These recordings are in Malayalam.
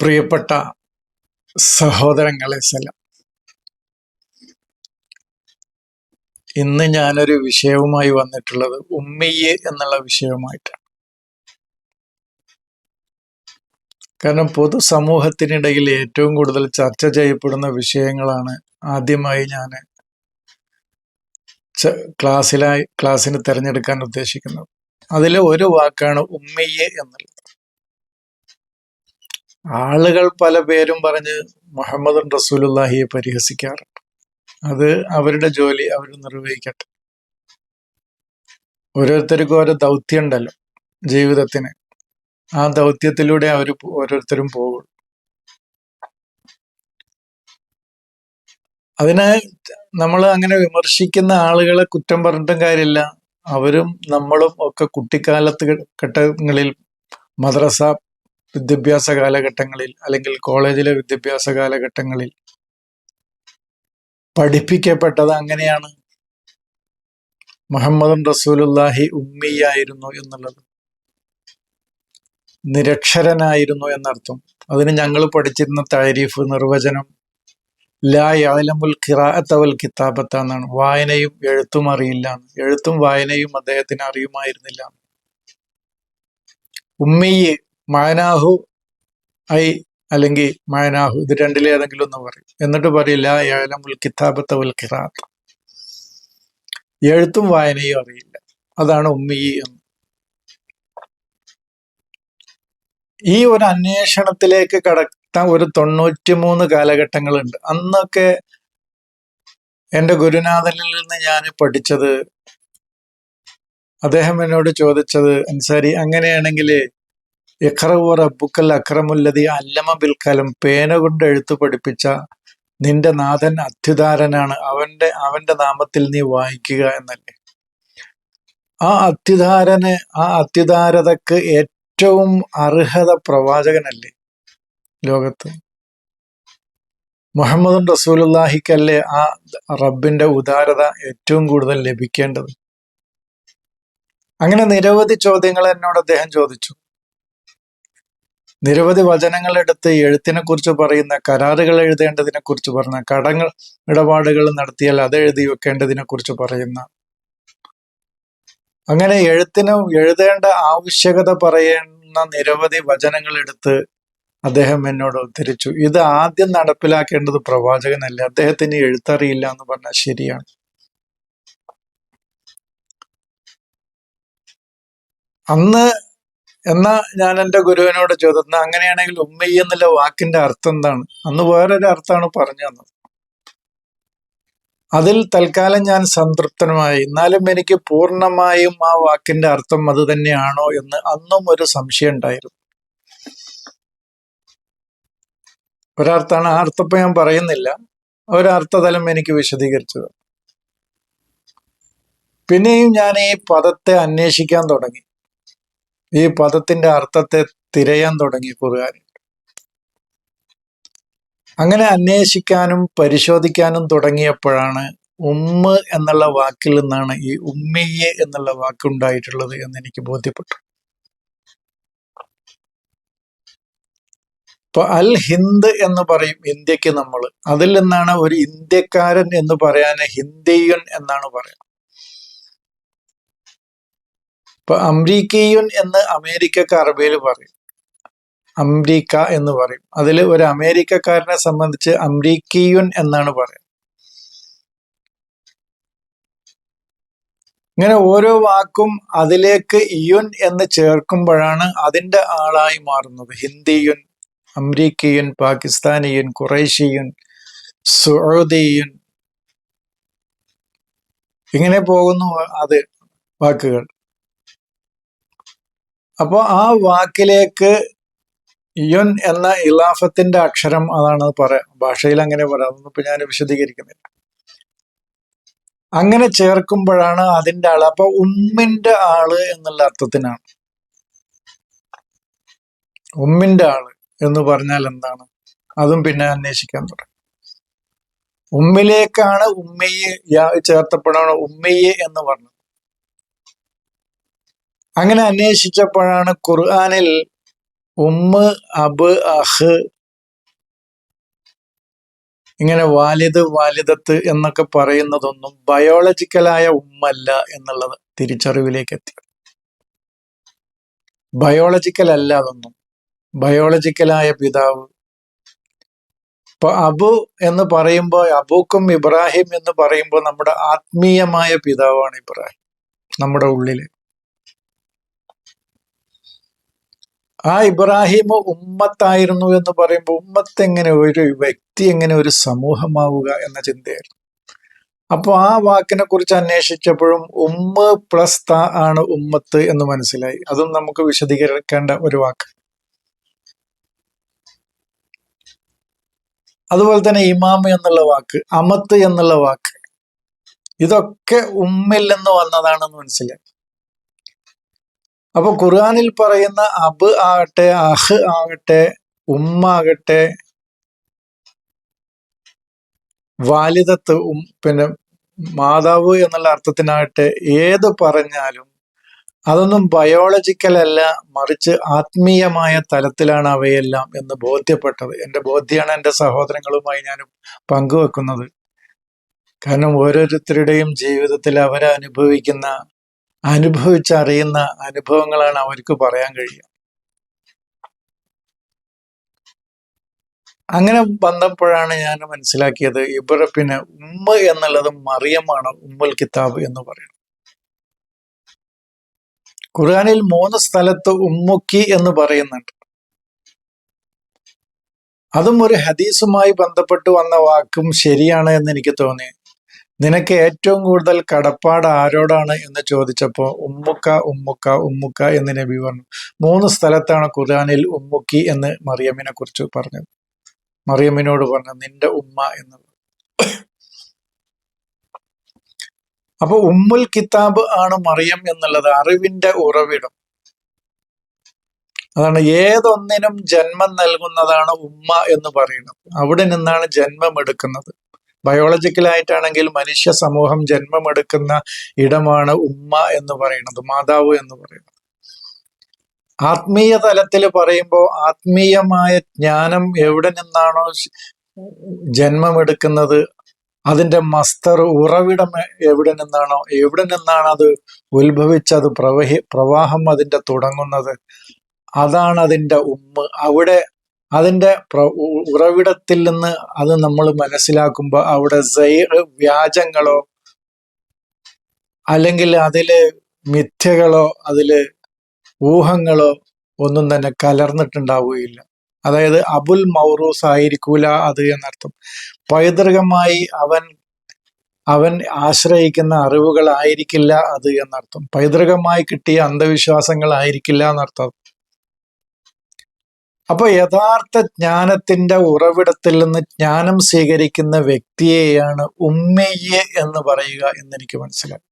പ്രിയപ്പെട്ട സഹോദരങ്ങളെ സ്ഥലം ഇന്ന് ഞാനൊരു വിഷയവുമായി വന്നിട്ടുള്ളത് ഉമ്മയ്യ എന്നുള്ള വിഷയവുമായിട്ടാണ്. കാരണം പൊതുസമൂഹത്തിനിടയിൽ ഏറ്റവും കൂടുതൽ ചർച്ച ചെയ്യപ്പെടുന്ന വിഷയങ്ങളാണ് ആദ്യമായി ഞാൻ ക്ലാസ്സിലായി ക്ലാസ്സിന് തിരഞ്ഞെടുക്കാൻ ഉദ്ദേശിക്കുന്നത്. അതിൽ ഒരു വാക്കാണ് ഉമ്മയ്യ എന്നുള്ളത്. ആളുകൾ പല പേരും പറഞ്ഞ് മുഹമ്മദ് റസൂലുല്ലാഹിയെ പരിഹസിക്കാറുണ്ട്. അത് അവരുടെ ജോലി അവർ നിർവഹിക്കട്ടെ. ഓരോരുത്തർക്കും ഓരോ ദൗത്യം ഉണ്ടല്ലോ ജീവിതത്തിന്. ആ ദൗത്യത്തിലൂടെ അവർ ഓരോരുത്തരും പോകും. അതിന് നമ്മൾ അങ്ങനെ വിമർശിക്കുന്ന ആളുകളെ കുറ്റം പറഞ്ഞിട്ടും കാര്യമില്ല. അവരും നമ്മളും ഒക്കെ കുട്ടിക്കാലത്ത് ഘട്ടങ്ങളിൽ മദ്രസ വിദ്യാഭ്യാസ കാലഘട്ടങ്ങളിൽ അല്ലെങ്കിൽ കോളേജിലെ വിദ്യാഭ്യാസ കാലഘട്ടങ്ങളിൽ പഠിപ്പിക്കപ്പെട്ടത് അങ്ങനെയാണ്. മുഹമ്മദ് റസൂലുല്ലാഹി ഉമ്മിയായിരുന്നു എന്നുള്ളത്. നിരക്ഷരനായിരുന്നു എന്നർത്ഥം. അതിന് ഞങ്ങൾ പഠിച്ചിരുന്ന താരീഫ് നിർവചനം ലാ യാലമുൽ ഖിറാഅത്തവൽ കിതാബത്ത എന്നാണ്. വായനയും എഴുത്തും അറിയില്ല എഴുത്തും വായനയും അദ്ദേഹത്തിന് അറിയുമായിരുന്നില്ല. ഉമ്മിയെ മാനാഹു ഐ അല്ലെങ്കിൽ മാനാഹു ഇത് രണ്ടിലേതെങ്കിലും ഒന്ന് പറയും. എന്നിട്ട് പറയില്ല യാലമുൽ കിതാബത്തവൽ ഖിറാത്ത് എഴുത്തും വായനയും അറിയില്ല. അതാണ് ഉമ്മി എന്ന്. ഈ ഒരു അന്വേഷണത്തിലേക്ക് കടത്താൻ ഒരു തൊണ്ണൂറ്റിമൂന്ന് കാലഘട്ടങ്ങളുണ്ട്. അന്നൊക്കെ എന്റെ ഗുരുനാഥനിൽ നിന്ന് ഞാൻ പഠിച്ചത് അദ്ദേഹം എന്നോട് ചോദിച്ചത് അൻസാരി അങ്ങനെയാണെങ്കിൽ ഇഖറവു റബ്ബുക്കൽ അക്രമുല്ലതി അല്ലമ ബിൽക്കലം പേന കൊണ്ട് എഴുത്തു പഠിപ്പിച്ച നിന്റെ നാഥൻ അത്യുദാരനാണ് അവന്റെ അവന്റെ നാമത്തിൽ നീ വായിക്കുക എന്നല്ലേ. ആ അത്യുദാരന് ആ അത്യുദാരതക്ക് ഏറ്റവും അർഹത പ്രവാചകനല്ലേ ലോകത്ത്. മുഹമ്മദ് റസൂലുല്ലാഹിക്കല്ലേ ആ റബ്ബിന്റെ ഉദാരത ഏറ്റവും കൂടുതൽ ലഭിക്കേണ്ടത്? അങ്ങനെ നിരവധി ചോദ്യങ്ങൾ എന്നോട് അദ്ദേഹം ചോദിച്ചു. നിരവധി വചനങ്ങൾ എടുത്ത് എഴുത്തിനെ കുറിച്ച് പറയുന്ന കരാറുകൾ എഴുതേണ്ടതിനെ കുറിച്ച് പറഞ്ഞ കടങ്ങൾ ഇടപാടുകൾ നടത്തിയാൽ അത് എഴുതി വെക്കേണ്ടതിനെ കുറിച്ച് പറയുന്ന. അങ്ങനെ എഴുത്തിന് എഴുതേണ്ട ആവശ്യകത പറയുന്ന നിരവധി വചനങ്ങൾ എടുത്ത് അദ്ദേഹം എന്നോട് ഉദ്ധരിച്ചു. ഇത് ആദ്യം നടപ്പിലാക്കേണ്ടത് പ്രവാചകനല്ല? അദ്ദേഹത്തിന് എഴുത്തറിയില്ല എന്ന് പറഞ്ഞാൽ ശരിയാണ്. അന്ന് എന്നാ ഞാൻ എന്റെ ഗുരുവിനോട് ചോദിക്കുന്നത് അങ്ങനെയാണെങ്കിൽ ഉമ്മയ്യ എന്നുള്ള വാക്കിന്റെ അർത്ഥം എന്താണ്? അന്ന് വേറൊരു അർത്ഥമാണ് പറഞ്ഞു തന്നത്. അതിൽ തൽക്കാലം ഞാൻ സംതൃപ്തനുമായി. എന്നാലും എനിക്ക് പൂർണമായും ആ വാക്കിന്റെ അർത്ഥം അത് തന്നെയാണോ എന്ന് അന്നും ഒരു സംശയം ഉണ്ടായിരുന്നു. ഒരർത്ഥാണ് ആ അർത്ഥപ്പം ഞാൻ പറയുന്നില്ല. ഒരർത്ഥതലം എനിക്ക് വിശദീകരിച്ചത്. പിന്നെയും ഞാൻ ഈ പദത്തെ അന്വേഷിക്കാൻ തുടങ്ങി. ഈ പദത്തിന്റെ അർത്ഥത്തെ തിരയാൻ തുടങ്ങി ഖുർആൻ. അങ്ങനെ അന്വേഷിക്കാനും പരിശോധിക്കാനും തുടങ്ങിയപ്പോഴാണ് ഉമ്മ എന്നുള്ള വാക്കിൽ നിന്നാണ് ഈ ഉമ്മയെ എന്നുള്ള വാക്കുണ്ടായിട്ടുള്ളത് എന്ന് എനിക്ക് ബോധ്യപ്പെട്ടു. ഇപ്പൊ അൽ ഹിന്ദ് എന്ന് പറയും ഇന്ത്യയ്ക്ക് നമ്മൾ. അതിൽ നിന്നാണ് ഒരു ഇന്ത്യക്കാരൻ എന്ന് പറയാൻ ഹിന്ദിയൻ എന്നാണ് പറയുന്നത്. ഇപ്പൊ അംരീക്കയുൻ എന്ന് അമേരിക്കക്ക് അറബിയിൽ പറയും. അംരീക്ക എന്ന് പറയും. അതിൽ ഒരു അമേരിക്കക്കാരനെ സംബന്ധിച്ച് അംരീക്കിയുൻ എന്നാണ് പറയുന്നത്. ഇങ്ങനെ ഓരോ വാക്കും അതിലേക്ക് ഇയുൻ എന്ന് ചേർക്കുമ്പോഴാണ് അതിന്റെ ആളായി മാറുന്നത്. ഹിന്ദിയുൻ അമരീക്കിയുൻ പാകിസ്ഥാനിയുൻ കുറേഷ്യയുൻ സൗദിയുൻ. ഇങ്ങനെ പോകുന്നു അത് വാക്കുകൾ. അപ്പോൾ ആ വാക്കിലേക്ക് യുൻ എന്ന ഇലാഫത്തിന്റെ അക്ഷരം അതാണ് പറയാം. ഭാഷയിൽ അങ്ങനെ പറയാം. അതൊന്നിപ്പോ ഞാൻ വിശദീകരിക്കുന്നില്ല. അങ്ങനെ ചേർക്കുമ്പോഴാണ് അതിന്റെ ആൾ. അപ്പൊ ഉമ്മിന്റെ ആൾ എന്നുള്ള അർത്ഥത്തിനാണ്. ഉമ്മിന്റെ ആൾ എന്ന് പറഞ്ഞാൽ എന്താണ്? അതും പിന്നെ അന്വേഷിക്കാൻ തുടങ്ങി ഉമ്മിലേക്കാണ് ഉമ്മയെ ചേർത്തപ്പോഴാണ് ഉമ്മയെ എന്ന് പറഞ്ഞത്. അങ്ങനെ അന്വേഷിച്ചപ്പോഴാണ് ഖുർആാനിൽ ഉമ്മ അബ് അഹ് ഇങ്ങനെ വാലിദ് വാലിദത്ത് എന്നൊക്കെ പറയുന്നതൊന്നും ബയോളജിക്കലായ ഉമ്മല്ല എന്നുള്ളത് തിരിച്ചറിവിലേക്ക് എത്തി. ബയോളജിക്കൽ അല്ല അതൊന്നും. ബയോളജിക്കലായ പിതാവ്. ഇപ്പൊ അബു എന്ന് പറയുമ്പോൾ അബൂക്കും ഇബ്രാഹിം എന്ന് പറയുമ്പോൾ നമ്മുടെ ആത്മീയമായ പിതാവാണ് ഇബ്രാഹിം നമ്മുടെ ഉള്ളിൽ. ആ ഇബ്രാഹിം ഉമ്മത്തായിരുന്നു എന്ന് പറയുമ്പോൾ ഉമ്മത്ത് എങ്ങനെ ഒരു വ്യക്തി എങ്ങനെ ഒരു സമൂഹമാവുക എന്ന ചിന്തയായിരുന്നു. അപ്പോൾ ആ വാക്കിനെ കുറിച്ച് അന്വേഷിച്ചപ്പോഴും ഉമ്മ പ്ലസ് ത ആണ് ഉമ്മത്ത് എന്ന് മനസ്സിലായി. അതും നമുക്ക് വിശദീകരിക്കേണ്ട ഒരു വാക്ക്. അതുപോലെ തന്നെ ഇമാം എന്നുള്ള വാക്ക് അമത്ത് എന്നുള്ള വാക്ക് ഇതൊക്കെ ഉമ്മിൽ നിന്ന് വന്നതാണെന്ന് മനസ്സിലായി. അപ്പൊ ഖുർആാനിൽ പറയുന്ന അബ് ആകട്ടെ അഹ് ആകട്ടെ ഉമ്മ ആകട്ടെ വാലിദത്ത് പിന്നെ മാതാവ് എന്നുള്ള അർത്ഥത്തിനാകട്ടെ ഏത് പറഞ്ഞാലും അതൊന്നും ബയോളജിക്കൽ അല്ല മറിച്ച് ആത്മീയമായ തലത്തിലാണ് അവയെല്ലാം എന്ന് ബോധ്യപ്പെട്ടത്. എന്റെ ബോധ്യമാണ് എന്റെ സഹോദരങ്ങളുമായി ഞാൻ പങ്കുവെക്കുന്നത്. കാരണം ഓരോരുത്തരുടെയും ജീവിതത്തിൽ അവരനുഭവിക്കുന്ന അനുഭവിച്ചറിയുന്ന അനുഭവങ്ങളാണ് അവർക്ക് പറയാൻ കഴിയുക. അങ്ങനെ വന്നപ്പോഴാണ് ഞാൻ മനസ്സിലാക്കിയത് ഇബ്രപ്പിന് ഉമ്മ എന്നുള്ളത് മറിയമാണ് ഉമ്മൽ കിതാബ് എന്ന് പറയുന്നത്. ഖുർആാനിൽ മൂന്ന് സ്ഥലത്ത് ഉമ്മുക്കി എന്ന് പറയുന്നുണ്ട്. അതും ഒരു ഹദീസുമായി ബന്ധപ്പെട്ട് വന്ന വാക്കും ശരിയാണ് എന്ന് എനിക്ക് തോന്നി. നിനക്ക് ഏറ്റവും കൂടുതൽ കടപ്പാട് ആരോടാണ് എന്ന് ചോദിച്ചപ്പോൾ ഉമ്മുക്ക ഉമ്മുക്ക ഉമ്മുക്ക എന്ന് നബി പറഞ്ഞു. മൂന്ന് സ്ഥലത്താണ് ഖുർആാനിൽ ഉമ്മുക്കി എന്ന് മറിയമ്മിനെ കുറിച്ച് പറഞ്ഞത്. മറിയമ്മിനോട് പറഞ്ഞു നിന്റെ ഉമ്മ എന്ന്. അപ്പൊ ഉമ്മുൽ കിതാബ് ആണ് മറിയം എന്നുള്ളത് അറിവിന്റെ ഉറവിടം. അതാണ് ഏതൊന്നിനും ജന്മം നൽകുന്നതാണ് ഉമ്മ എന്ന് പറയുന്നത്. അവിടെ നിന്നാണ് ജന്മം എടുക്കുന്നത്. ബയോളജിക്കലായിട്ടാണെങ്കിൽ മനുഷ്യ സമൂഹം ജന്മമെടുക്കുന്ന ഇടമാണ് ഉമ്മ എന്ന് പറയുന്നത് മാതാവ് എന്ന് പറയുന്നത്. ആത്മീയ തലത്തിൽ പറയുമ്പോൾ ആത്മീയമായ ജ്ഞാനം എവിടെ നിന്നാണോ ജന്മമെടുക്കുന്നത്? അതിന്റെ മസ്തർ ഉറവിടം എവിടെ നിന്നാണോ എവിടെ നിന്നാണ് അത് ഉത്ഭവിച്ചത് പ്രവഹി പ്രവാഹം അതിന്റെ തുടങ്ങുന്നത്? അതാണ് അതിന്റെ ഉമ്മ. അവിടെ അതിന്റെ ഉറവിടത്തിൽ നിന്ന് അത് നമ്മൾ മനസ്സിലാക്കുമ്പോൾ അവിടെ വ്യാജങ്ങളോ അല്ലെങ്കിൽ അതിൽ മിഥ്യകളോ അതിൽ ഊഹങ്ങളോ ഒന്നും തന്നെ കലർന്നിട്ടുണ്ടാവുകയില്ല. അതായത് അബുൽ മൗറൂസ് ആയിരിക്കൂല അത് എന്നർത്ഥം. പൈതൃകമായി അവൻ അവൻ ആശ്രയിക്കുന്ന അറിവുകളായിരിക്കില്ല അത് എന്നർത്ഥം. പൈതൃകമായി കിട്ടിയ അന്ധവിശ്വാസങ്ങൾ ആയിരിക്കില്ല എന്നർത്ഥം. അപ്പൊ യഥാർത്ഥ ജ്ഞാനത്തിന്റെ ഉറവിടത്തിൽ നിന്ന് ജ്ഞാനം സ്വീകരിക്കുന്ന വ്യക്തിയെയാണ് ഉമ്മയ്യ എന്ന് പറയുക എന്ന് എനിക്ക് മനസ്സിലായി.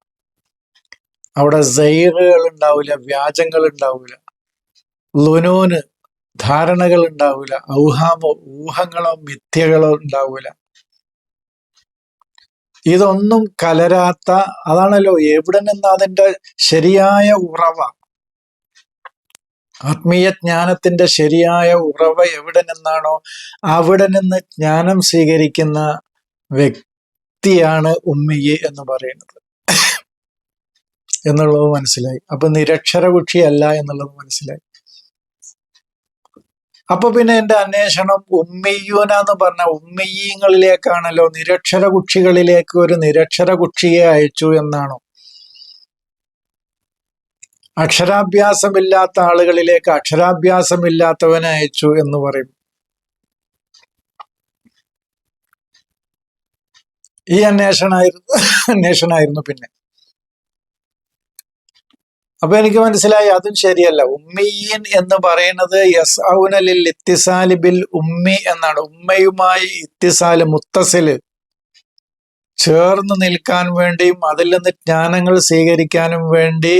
അവിടെ സൈറുകൾ ഉണ്ടാവില്ല വ്യാജങ്ങൾ ഉണ്ടാവില്ല ലുനൂന് ധാരണകൾ ഉണ്ടാവില്ല ഔഹാമോ ഊഹങ്ങളോ മിഥ്യകളോ ഉണ്ടാവില്ല. ഇതൊന്നും കലരാത്ത അതാണല്ലോ എവിടെ നിന്ന് അതിന്റെ ശരിയായ ഉറവ. ആത്മീയ ജ്ഞാനത്തിന്റെ ശരിയായ ഉറവ എവിടെ നിന്നാണോ അവിടെ നിന്ന് ജ്ഞാനം സ്വീകരിക്കുന്ന വ്യക്തിയാണ് ഉമ്മിയെ എന്ന് പറയുന്നത്. എന്നുള്ളത് മനസ്സിലായി. അപ്പൊ നിരക്ഷരകുക്ഷിയല്ല എന്നുള്ളത് മനസ്സിലായി. അപ്പൊ പിന്നെ എന്റെ അന്വേഷണം ഉമ്മയ്യൂന എന്ന് പറഞ്ഞ ഉമ്മയ്യങ്ങളിലേക്കാണല്ലോ നിരക്ഷര കുക്ഷികളിലേക്ക് ഒരു നിരക്ഷര കുക്ഷിയെ അയച്ചു എന്നാണോ? അക്ഷരാഭ്യാസമില്ലാത്ത ആളുകളിലേക്ക് അക്ഷരാഭ്യാസമില്ലാത്തവനെ അയച്ചു എന്ന് പറയും. ഈ അന്വേഷണമായിരുന്നു അന്വേഷണമായിരുന്നു പിന്നെ. അപ്പൊ എനിക്ക് മനസ്സിലായി അതും ശരിയല്ല. ഉമ്മീൻ എന്ന് പറയുന്നത് യസ് ഔനലിൽ ഇത്തിസാലി ബിൽ ഉമ്മി എന്നാണ്. ഉമ്മയുമായി ഇത്തിസാൽ മുത്തസിൽ ചേർന്ന് നിൽക്കാൻ വേണ്ടിയും അതിൽ നിന്ന് ജ്ഞാനങ്ങൾ സ്വീകരിക്കാനും വേണ്ടി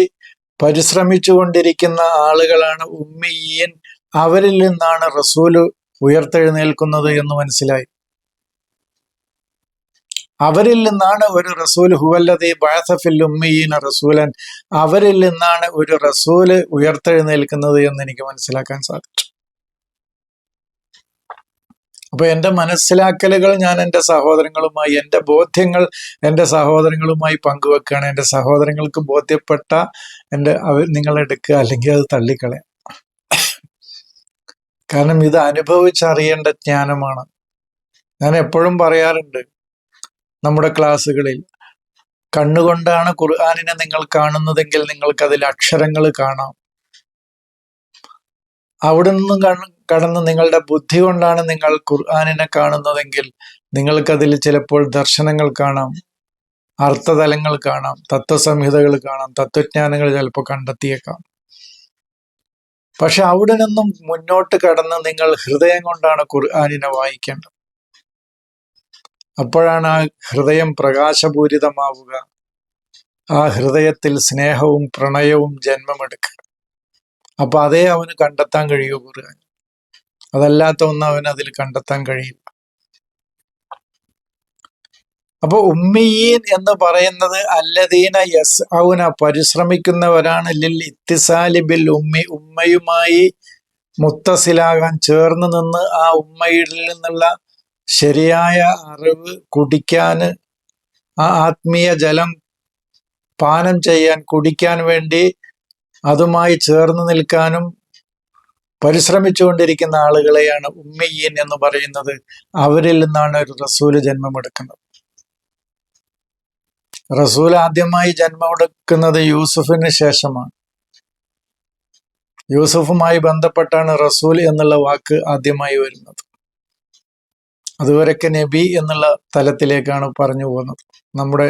പരിശ്രമിച്ചു കൊണ്ടിരിക്കുന്ന ആളുകളാണ് ഉമ്മിയൻ. അവരിൽ നിന്നാണ് റസൂൽ ഉയർത്തെഴുന്നേൽക്കുന്നത് എന്ന് മനസ്സിലായി. അവരിൽ നിന്നാണ് ഒരു റസൂൽ ഹുവല്ലതി ബാസഫിൽ ഉമ്മീന റസൂലൻ അവരിൽ നിന്നാണ് ഒരു റസൂൽ ഉയർത്തെഴുന്നേൽക്കുന്നത് എന്ന് എനിക്ക് മനസ്സിലാക്കാൻ സാധിച്ചു. അപ്പൊ എന്റെ മനസ്സിലാക്കലുകൾ ഞാൻ എന്റെ സഹോദരങ്ങളുമായി എന്റെ ബോധ്യങ്ങൾ എന്റെ സഹോദരങ്ങളുമായി പങ്കുവെക്കുകയാണ്. എന്റെ സഹോദരങ്ങൾക്ക് ബോധ്യപ്പെട്ട എന്റെ അവർ നിങ്ങളെടുക്കുക അല്ലെങ്കിൽ അത് തള്ളിക്കളയാം. കാരണം ഇത് അനുഭവിച്ചറിയേണ്ട ജ്ഞാനമാണ്. ഞാൻ എപ്പോഴും പറയാറുണ്ട് നമ്മുടെ ക്ലാസ്സുകളിൽ കണ്ണുകൊണ്ടാണ് ഖുർആാനിനെ നിങ്ങൾ കാണുന്നതെങ്കിൽ നിങ്ങൾക്ക് അതിൽ അക്ഷരങ്ങൾ കാണാം. അവിടെ നിന്നും കടന്ന് നിങ്ങളുടെ ബുദ്ധി കൊണ്ടാണ് നിങ്ങൾ ഖുർആാനിനെ കാണുന്നതെങ്കിൽ നിങ്ങൾക്കതിൽ ചിലപ്പോൾ ദർശനങ്ങൾ കാണാം. അർത്ഥതലങ്ങൾ കാണാം തത്വസംഹിതകൾ കാണാം തത്വജ്ഞാനങ്ങൾ ചിലപ്പോൾ കണ്ടെത്തിയേക്കാം. പക്ഷെ അവിടെ നിന്നും മുന്നോട്ട് കടന്ന് നിങ്ങൾ ഹൃദയം കൊണ്ടാണ് ഖുർആാനിനെ വായിക്കേണ്ടത്. അപ്പോഴാണ് ആ ഹൃദയം പ്രകാശപൂരിതമാവുക ആ ഹൃദയത്തിൽ സ്നേഹവും പ്രണയവും ജന്മമെടുക്കുക. അപ്പൊ അതേ അവന് കണ്ടെത്താൻ കഴിയൂ ഖുർആൻ? അതല്ലാത്ത ഒന്ന് അവന് അതിൽ കണ്ടെത്താൻ കഴിയില്ല. അപ്പൊ ഉമ്മിയീൻ എന്ന് പറയുന്നത് അല്ലദീന യസ് ഔന പരിശ്രമിക്കുന്നവരാണ്. ലിൽ ഇത്തിസാലിബിൽ ഉമ്മി ഉമ്മയുമായി മുത്തസിലാകാൻ ചേർന്ന് നിന്ന് ആ ഉമ്മയിൽ നിന്നുള്ള ശരിയായ അറിവ് കുടിക്കാൻ ആ ആത്മീയ ജലം പാനം ചെയ്യാൻ കുടിക്കാൻ വേണ്ടി അതുമായി ചേർന്ന് നിൽക്കാനും പരിശ്രമിച്ചുകൊണ്ടിരിക്കുന്ന ആളുകളെയാണ് ഉമ്മയ്യൻ എന്ന് പറയുന്നത്. അവരിൽ നിന്നാണ് ഒരു റസൂൽ ജന്മമെടുക്കുന്നത്. റസൂൽ ആദ്യമായി ജന്മമെടുക്കുന്നത് യൂസുഫിന് ശേഷമാണ്. യൂസുഫുമായി ബന്ധപ്പെട്ടാണ് റസൂൽ എന്നുള്ള വാക്ക് ആദ്യമായി വരുന്നത്. അതുവരെയൊക്കെ നബി എന്നുള്ള തലത്തിലേക്കാണ് പറഞ്ഞു പോകുന്നത്. നമ്മുടെ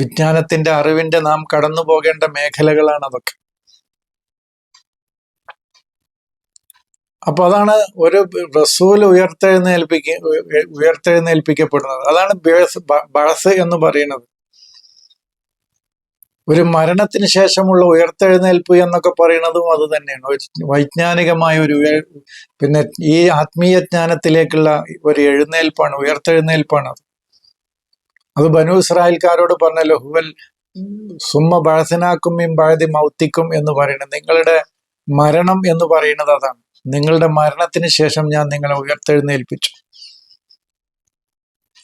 വിജ്ഞാനത്തിന്റെ അറിവിന്റെ നാം കടന്നു പോകേണ്ട മേഖലകളാണ് അതൊക്കെ. അപ്പൊ അതാണ് ഒരു റസൂൽ ഉയർത്തെഴുന്നേൽപ്പിക്ക ഉയർത്തെഴുന്നേൽപ്പിക്കപ്പെടുന്നത്. അതാണ് ബഴസ് എന്ന് പറയുന്നത്. ഒരു മരണത്തിന് ശേഷമുള്ള ഉയർത്തെഴുന്നേൽപ്പ് എന്നൊക്കെ പറയുന്നതും അത് തന്നെയാണ്. വൈജ്ഞാനികമായ ഒരു പിന്നെ ഈ ആത്മീയ ജ്ഞാനത്തിലേക്കുള്ള ഒരു എഴുന്നേൽപ്പാണ് ഉയർത്തെഴുന്നേൽപ്പാണ് അത്. അത് ബനു ഇസ്രായേൽക്കാരോട് പറഞ്ഞല്ലോ ഹുവൽ സുമ്മ ബഴസിനാക്കും ബഴതി മൗത്തിക്കും എന്ന് പറയുന്നത്. നിങ്ങളുടെ മരണം എന്ന് പറയുന്നത് അതാണ്. നിങ്ങളുടെ മരണത്തിന് ശേഷം ഞാൻ നിങ്ങളെ ഉയർത്തെഴുന്നേൽപ്പിച്ചു.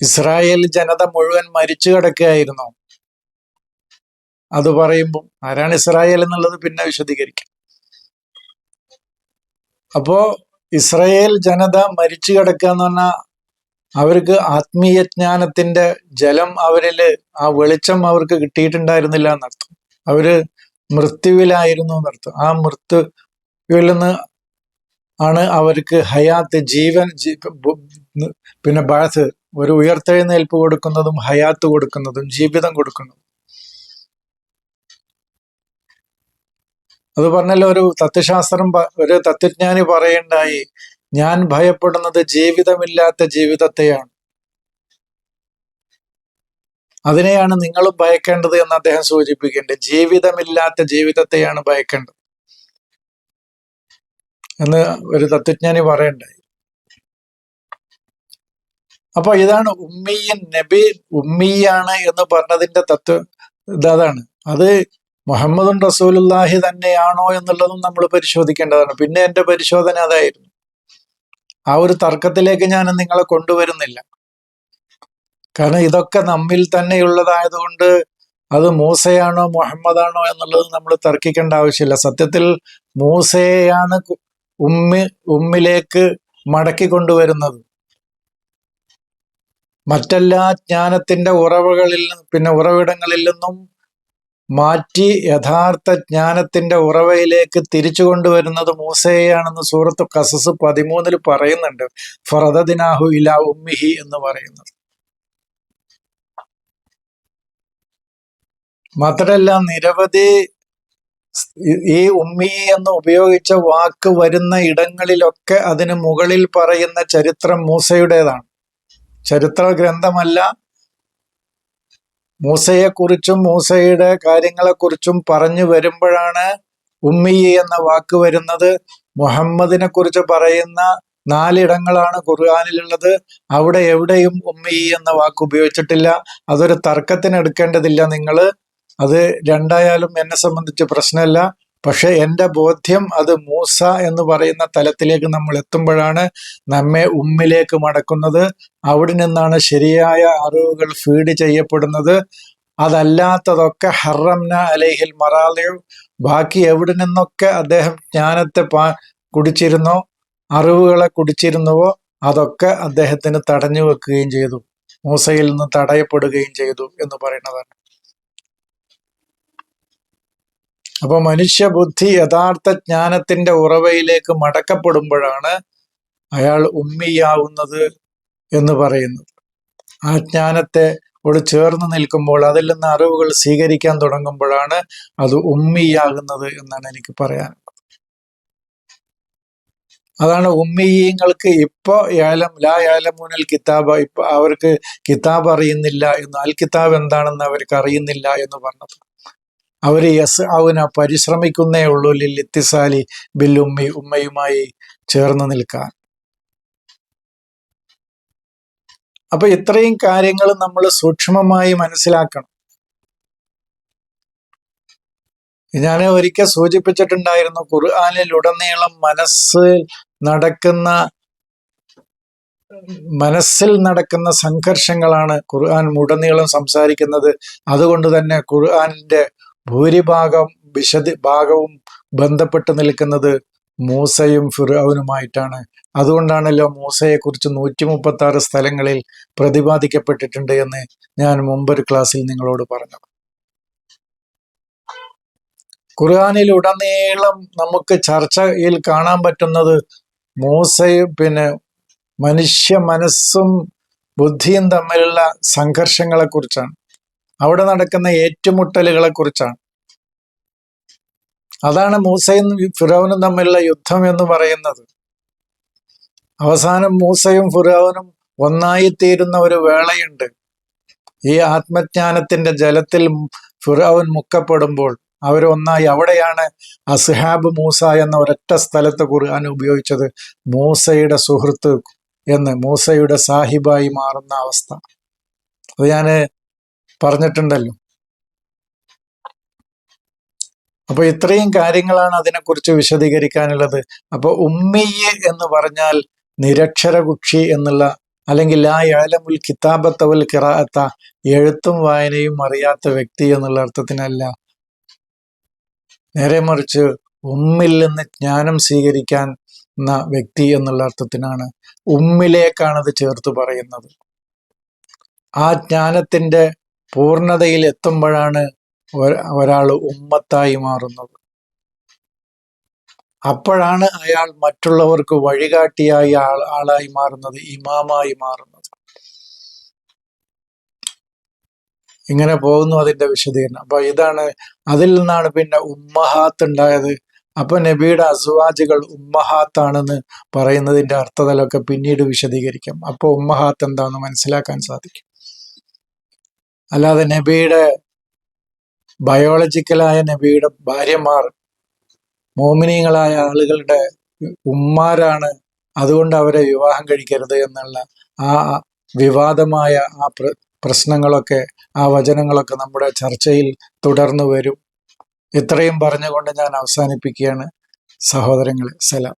ഇസ്രായേൽ ജനത മുഴുവൻ മരിച്ചു കിടക്കുകയായിരുന്നു. അത് പറയുമ്പോൾ ആരാണ് ഇസ്രായേൽ എന്നുള്ളത് പിന്നെ വിശദീകരിക്കും. അപ്പോ ഇസ്രായേൽ ജനത മരിച്ചു കിടക്കുക എന്ന് പറഞ്ഞാൽ അവർക്ക് ആത്മീയ ജ്ഞാനത്തിന്റെ ജലം അവരിൽ ആ വെളിച്ചം അവർക്ക് കിട്ടിയിട്ടുണ്ടായിരുന്നില്ല എന്നർത്ഥം. അവർ മൃത്യുവിലായിരുന്നു എന്നർത്ഥം. ആ മൃത്യുവിൽ നിന്ന് ആണ് അവർക്ക് ഹയാത്ത് ജീവൻ പിന്നെ ബാസ് ഒരു ഉയർത്തെഴുന്നേൽപ്പ് കൊടുക്കുന്നതും ഹയാത്ത് കൊടുക്കുന്നതും ജീവിതം കൊടുക്കുന്നതും. അത് പറഞ്ഞല്ലോ ഒരു തത്വശാസ്ത്രം ഒരു തത്വജ്ഞാനി പറയണ്ടായി ഞാൻ ഭയപ്പെടുന്നത് ജീവിതമില്ലാത്ത ജീവിതത്തെയാണ്. അതിനെയാണ് നിങ്ങളും ഭയക്കേണ്ടത് എന്ന് അദ്ദേഹം സൂചിപ്പിക്കേണ്ടത് ജീവിതമില്ലാത്ത ജീവിതത്തെയാണ് ഭയക്കേണ്ടത് എന്ന് ഒരു തത്വജ്ഞാനി പറയണ്ടായി അപ്പൊ ഇതാണ് ഉമ്മിയൻ നബി ഉമ്മിയാണ് എന്ന് പറഞ്ഞതിന്റെ തത്വ ഇതാണ് അത് മുഹമ്മദും റസൂലുല്ലാഹി തന്നെയാണോ എന്നുള്ളതും നമ്മൾ പരിശോധിക്കേണ്ടതാണ്. പിന്നെ എന്റെ പരിശോധന അതായിരുന്നു. ആ ഒരു തർക്കത്തിലേക്ക് ഞാൻ നിങ്ങളെ കൊണ്ടുവരുന്നില്ല. കാരണം ഇതൊക്കെ നമ്മിൽ തന്നെയുള്ളതായതുകൊണ്ട് അത് മൂസയാണോ മുഹമ്മദാണോ എന്നുള്ളത് നമ്മൾ തർക്കിക്കേണ്ട ആവശ്യമില്ല. സത്യത്തിൽ മൂസയെയാണ് ഉമ്മി ഉമ്മിലേക്ക് മടക്കി കൊണ്ടുവരുന്നത്. മറ്റെല്ലാ ജ്ഞാനത്തിന്റെ ഉറവകളിൽ പിന്നെ ഉറവിടങ്ങളിൽ നിന്നും മാറ്റി യഥാർത്ഥ ജ്ഞാനത്തിന്റെ ഉറവയിലേക്ക് തിരിച്ചു കൊണ്ടുവരുന്നത് മൂസയെയാണെന്ന് സൂറത്ത് കസസ് പതിമൂന്നിൽ പറയുന്നുണ്ട്. ഫറദിനാഹു ഇല ഉമ്മിഹി എന്ന് പറയുന്നത് മാത്രല്ല നിരവധി ഈ ഉമ്മി എന്ന് ഉപയോഗിച്ച വാക്ക് വരുന്ന ഇടങ്ങളിലൊക്കെ അതിന് മുകളിൽ പറയുന്ന ചരിത്രം മൂസയുടേതാണ്. ചരിത്ര ഗ്രന്ഥമല്ല മൂസയെക്കുറിച്ചും മൂസയുടെ കാര്യങ്ങളെക്കുറിച്ചും പറഞ്ഞു വരുമ്പോഴാണ് ഉമ്മി എന്ന വാക്ക് വരുന്നത്. മുഹമ്മദിനെ കുറിച്ച് പറയുന്ന നാലിടങ്ങളാണ് ഖുർആാനിലുള്ളത്. അവിടെ എവിടെയും ഉമ്മി എന്ന വാക്ക് ഉപയോഗിച്ചിട്ടില്ല. അതൊരു തർക്കത്തിന് എടുക്കേണ്ടതില്ല നിങ്ങൾ അത് രണ്ടായാലും എന്നെ സംബന്ധിച്ച് പ്രശ്നമല്ല. പക്ഷെ എന്റെ ബോധ്യം അത് മൂസ എന്ന് പറയുന്ന തലത്തിലേക്ക് നമ്മൾ എത്തുമ്പോഴാണ് നമ്മെ ഉമ്മിലേക്ക് മടക്കുന്നത്. അവിടെ നിന്നാണ് ശരിയായ അറിവുകൾ ഫീഡ് ചെയ്യപ്പെടുന്നത്. അതല്ലാത്തതൊക്കെ ഹറംന അലൈഹിൽ മറാലയു ബാക്കി എവിടെ നിന്നൊക്കെ അദ്ദേഹം ജ്ഞാനത്തെ പാ കുടിച്ചിരുന്നോ അറിവുകളെ കുടിച്ചിരുന്നുവോ അതൊക്കെ അദ്ദേഹത്തിന് തടഞ്ഞു വെക്കുകയും ചെയ്തു. മൂസയിൽ നിന്ന് തടയപ്പെടുകയും ചെയ്തു എന്ന് പറയുന്നതാണ്. അപ്പൊ മനുഷ്യബുദ്ധി യഥാർത്ഥ ജ്ഞാനത്തിന്റെ ഉറവയിലേക്ക് മടക്കപ്പെടുമ്പോഴാണ് അയാൾ ഉമ്മിയാവുന്നത് എന്ന് പറയുന്നത്. ആ ജ്ഞാനത്തെ ഓട് ചേർന്ന് നിൽക്കുമ്പോൾ അതിൽ നിന്ന് അറിവുകൾ സ്വീകരിക്കാൻ തുടങ്ങുമ്പോഴാണ് അത് ഉമ്മിയാകുന്നത് എന്നാണ് എനിക്ക് പറയാനുള്ളത് അതാണ് ഉമ്മിയങ്ങൾക്ക് ഇപ്പോ ഏലം ലാ ഏലമൂനൽ കിതാബ് ഇപ്പൊ അവർക്ക് കിതാബ് അറിയുന്നില്ല എന്ന് അൽ കിതാബ് എന്താണെന്ന് അവർക്ക് അറിയുന്നില്ല എന്ന് പറഞ്ഞത്. അവർ യസ് പരിശ്രമിക്കുന്നേ ഉള്ളൂ. ലിത്തിസാലി ബില്ലുമ്മി ഉമ്മി ഉമ്മയുമായി ചേർന്ന് നിൽക്കാൻ. അപ്പൊ ഇത്രയും കാര്യങ്ങൾ നമ്മൾ സൂക്ഷ്മമായി മനസ്സിലാക്കണം. ഞാൻ ഒരിക്കൽ സൂചിപ്പിച്ചിട്ടുണ്ടായിരുന്നു ഖുർആാനിൽ ഉടനീളം മനസ്സിൽ നടക്കുന്ന മനസ്സിൽ നടക്കുന്ന സംഘർഷങ്ങളാണ് ഖുർആൻ ഉടനീളം സംസാരിക്കുന്നത്. അതുകൊണ്ട് തന്നെ ഖുർആാനിന്റെ ഭൂരിഭാഗം വിശദ ഭാഗവും ബന്ധപ്പെട്ട് നിൽക്കുന്നത് മൂസയും ഫിറൌനുമായിട്ടാണ്. അതുകൊണ്ടാണല്ലോ മൂസയെക്കുറിച്ച് നൂറ്റി മുപ്പത്തി ആറ് സ്ഥലങ്ങളിൽ പ്രതിപാദിക്കപ്പെട്ടിട്ടുണ്ട് എന്ന് ഞാൻ മുമ്പൊരു ക്ലാസ്സിൽ നിങ്ങളോട് പറഞ്ഞു. ഖുർആാനിൽ ഉടനീളം നമുക്ക് ചർച്ചയിൽ കാണാൻ പറ്റുന്നത് മൂസയും പിന്നെ മനുഷ്യ മനസ്സും ബുദ്ധിയും തമ്മിലുള്ള സംഘർഷങ്ങളെ കുറിച്ചാണ് അവിടെ നടക്കുന്ന ഏറ്റുമുട്ടലുകളെ കുറിച്ചാണ് അതാണ് മൂസയും ഫിറോനും തമ്മിലുള്ള യുദ്ധം എന്ന് പറയുന്നത്. അവസാനം മൂസയും ഫിറോനും ഒന്നായി തീരുന്ന ഒരു വേളയുണ്ട്. ഈ ആത്മജ്ഞാനത്തിന്റെ ജലത്തിൽ ഫിറോൻ മുക്കപ്പെടുമ്പോൾ അവരൊന്നായി അവിടെയാണ് അസ്ഹാബ് മൂസ എന്ന ഒരൊറ്റ സ്ഥലത്ത് ഖുർആൻ ഉപയോഗിച്ചത് മൂസയുടെ സുഹൃത്ത് എന്ന് മൂസയുടെ സാഹിബായി മാറുന്ന അവസ്ഥ. അത് ഞാൻ പറഞ്ഞിട്ടുണ്ടല്ലോ. അപ്പൊ ഇത്രയും കാര്യങ്ങളാണ് അതിനെക്കുറിച്ച് വിശദീകരിക്കാനുള്ളത്. അപ്പൊ ഉമ്മയ്യ എന്ന് പറഞ്ഞാൽ നിരക്ഷര കുക്ഷി എന്നുള്ള അല്ലെങ്കിൽ ആ ഏലമുൽ കിതാബത്തവൽ കിറാത്ത എഴുത്തും വായനയും അറിയാത്ത വ്യക്തി എന്നുള്ള അർത്ഥത്തിനല്ല. നേരെ മറിച്ച് ഉമ്മിൽ നിന്ന് ജ്ഞാനം സ്വീകരിക്കാൻ വ്യക്തി എന്നുള്ള അർത്ഥത്തിനാണ് ഉമ്മിലേക്കാണ് ചേർത്ത് പറയുന്നത്. ആ ജ്ഞാനത്തിന്റെ പൂർണതയിൽ എത്തുമ്പോഴാണ് ഒരാൾ ഉമ്മത്തായി മാറുന്നത്. അപ്പോഴാണ് അയാൾ മറ്റുള്ളവർക്ക് വഴികാട്ടിയായി ആളായി മാറുന്നത് ഇമാമായി മാറുന്നത്. ഇങ്ങനെ പോകുന്നു അതിന്റെ വിശദീകരണം. അപ്പൊ ഇതാണ് അതിൽ നിന്നാണ് പിന്നെ ഉമ്മഹാത്ത് ഉണ്ടായത്. അപ്പൊ നബിയുടെ അസുവാജുകൾ ഉമ്മഹാത്താണെന്ന് പറയുന്നതിന്റെ അർത്ഥതലൊക്കെ പിന്നീട് വിശദീകരിക്കാം. അപ്പോൾ ഉമ്മഹാത്ത് എന്താണെന്ന് മനസ്സിലാക്കാൻ സാധിക്കും. അല്ലാതെ നബിയുടെ ബയോളജിക്കലായ നബിയുടെ ഭാര്യമാർ മോമിനിയങ്ങളായ ആളുകളുടെ ഉമ്മാരാണ് അതുകൊണ്ട് അവരെ വിവാഹം കഴിക്കരുത് എന്നുള്ള ആ വിവാദമായ ആ പ്രശ്നങ്ങളൊക്കെ ആ വചനങ്ങളൊക്കെ നമ്മുടെ ചർച്ചയിൽ തുടർന്നു വരും. ഇത്രയും പറഞ്ഞുകൊണ്ട് ഞാൻ അവസാനിപ്പിക്കുകയാണ്. സഹോദരങ്ങളെ സലാം.